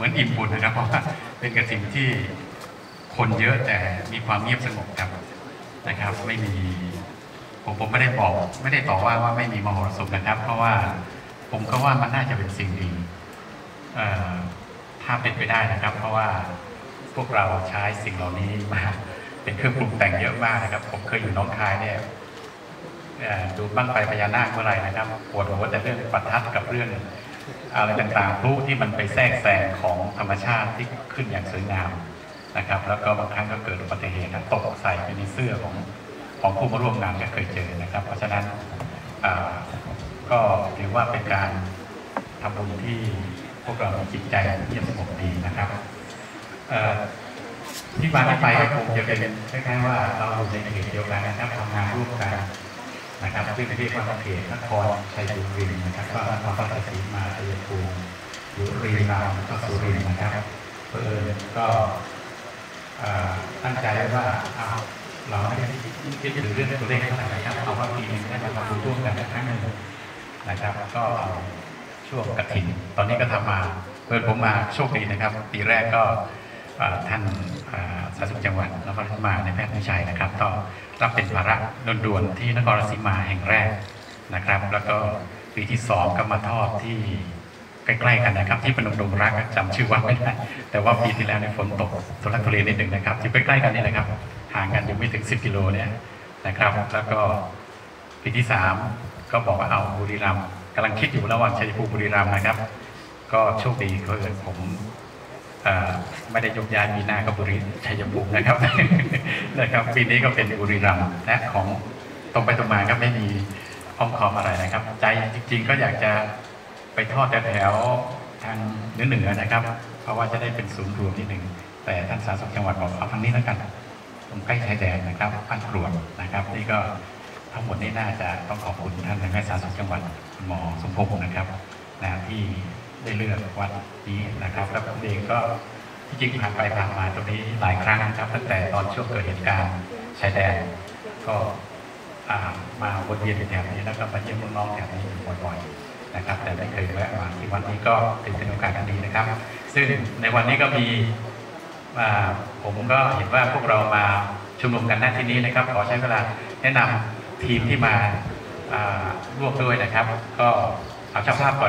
มือนอิ่มบุญนะครับ เพราะว่าเป็นกระถิ่นที่คนเยอะแต่มีความเงียบสงบครับนะครับ ไม่มีผมผมไม่ได้บอก ไม่ได้ต่อว่าว่าไม่มีมโหรสพนะครับ เพราะว่าผมก็ว่ามันน่าจะเป็นสิ่งดีถ้าเป็นไปได้นะครับ เพราะว่าพวกเราใช้สิ่งเหล่านี้มาเป็นเครื่องปรุงแต่งเยอะมากนะครับ ผมเคยอยู่น้องคายเนี่ยดูบ้างไฟพญานาคเมื่อไหร่นะครับปวดหัวแต่เรื่องประทัดกับเรื่อง อะไรต่างๆพลุที่มันไปแทรกแซงของธรรมชาติที่ขึ้นอย่างสวยงามนะครับ แล้วก็บางครั้งก็เกิดอุบัติเหตุตกใส่ไปในเสื้อของของผู้มาร่วมงานก็เคยเจอนะครับ เพราะฉะนั้นก็ถือว่าเป็นการทำบุญที่พวกเรามีจิตใจเยี่ยมสงบดีนะครับที่มาที่ไปก็คงจะเป็นคล้ายๆว่าเราอยู่ในเขตเดียวกันนะครับทำงานร่วมกัน นะครับซึ่งเรียกว่าเขตนครชัยบุรีนะครับก็นครราชสีมาชัยภูมิบุรีรัมย์แล้วก็สุรินทร์นะครับเพื่อก็ตั้งใจไว้ว่าเอาเราไม่ได้คิดถึงเรื่องตัวเลขเท่าไหร่นะครับเอาว่าปีนึงได้มาทำร่วมกันครั้งหนึ่งนะครับ ก็เอาช่วงกฐินตอนนี้ก็ทำมาเพื่อนผมมาโชคดีนะครับปีแรกก็ท่านสาธารณสุขจังหวัดนครราชสีมาในแพทย์วิชัยนะครับก็ รับเป็นภาระด่วนๆที่นครราชสีมาแห่งแรกนะครับ แล้วก็ปีที่สองก็มาทอดที่ใกล้ๆกันนะครับ ที่พนมดงรักจำชื่อวัดไม่ได้แต่ว่าปีที่แล้วในฝนตกทุลักทุเลนิดหนึ่งนะครับที่ใกล้ๆกันนี่แหละครับ ห่างกันอยู่ไม่ถึง 10กิโลเนี่ยนะครับ แล้วก็ปีที่สามก็บอกว่าเอาบุรีรัมย์กำลังคิดอยู่ระหว่างชัยภูมิบุรีรัมย์นะครับ ก็โชคดีก็ผม ไม่ได้ยกย้ายมีหน้าก็บุรีชัยภูมินะครับนะครับปีนี้ก็เป็นบุรีรัมย์และของตรงไปตรงมาก็ไม่มีอ้อมคอมอะไรนะครับ ใจจริง ๆ ก็อยากจะไปทอดแถวทางเหนือเหนือๆนะครับ เพราะว่าจะได้เป็นศูนย์รวมที่หนึ่งแต่ท่านสาธารณสุขจังหวัดบอกเอาทางนี้แล้วกันตรงใกล้ชายแดนนะครับบ้านกรวดนะครับ นี่ก็ทั้งหมดนี้น่าจะต้องขอบคุณท่านนายแพทย์สาธารณสุขจังหวัดหมอสมพงศ์นะครับนะที่ ได้เลือกวัดนี้นะครับแล้วผมเองก็ที่จริงผ่านไปผ่านมาตรงนี้หลายครั้งนะครับ ตั้งแต่ตอนช่วงเกิดเหตุการณ์ชายแดนก็มาวนเวียนแถวนี้แล้วก็มาเยี่ยมน้องๆแถวนี้อยู่บ่อยๆนะครับ แต่ไม่เคยแวะมาที่วันนี้ก็ถือเป็นโอกาสอันดีนะครับ ซึ่งในวันนี้ก็มีผมก็เห็นว่าพวกเรามาชุมนุมกันหน้าที่นี้นะครับ ขอใช้เวลาแนะนำทีมที่มาอ่าร่วมด้วยนะครับ ก็เอาเจ้าภาพก่อน